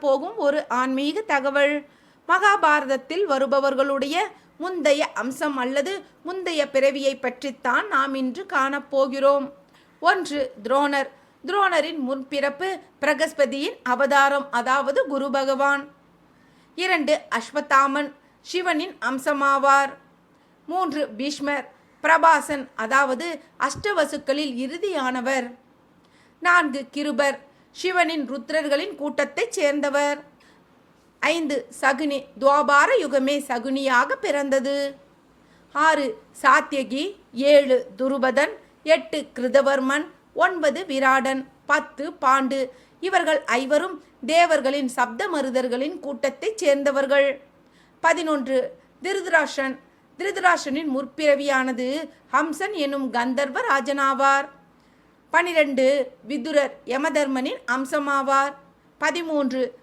போகும் ஒரு ஆன்மீக தகவல். மகாபாரதத்தில் வருபவர்களுடைய முந்தைய அம்சம் அல்லது முந்தைய பிறவியை பற்றித்தான் நாம் இன்று காணப்போகிறோம் ஒன்று துரோணர். துரோணரின் முன்பிறப்பு பிரகஸ்பதியின் அவதாரம் அதாவது குரு பகவான். இரண்டு அஸ்வத்தாமன் சிவனின் அம்சமாவார். மூன்று பீஷ்மர். பிரபாசன் அதாவது அஷ்டவசுக்களில் இறுதியானவர். நான்கு கிருபர். சிவனின் ருத்ரர்களின் கூட்டத்தைச் சேர்ந்தவர். ஐந்து சகுனி துவாபார யுகமே சகுனியாக பிறந்தது. ஆறு சாத்தியகி ஏழு துருபதன் எட்டு கிருதவர்மன் ஒன்பது விராடன் பத்து பாண்டு. இவர்கள் ஐவரும் தேவர்களின் சப்த மருதர்களின் கூட்டத்தைச் சேர்ந்தவர்கள். பதினொன்று திருதராஷன். திருதராஷனின் முற்பிறவியானது ஹம்சன் எனும் கந்தர்வ ராஜனாவார். பனிரெண்டு விதுரர் யமதர்மனின் அம்சமாவார். பதிமூன்று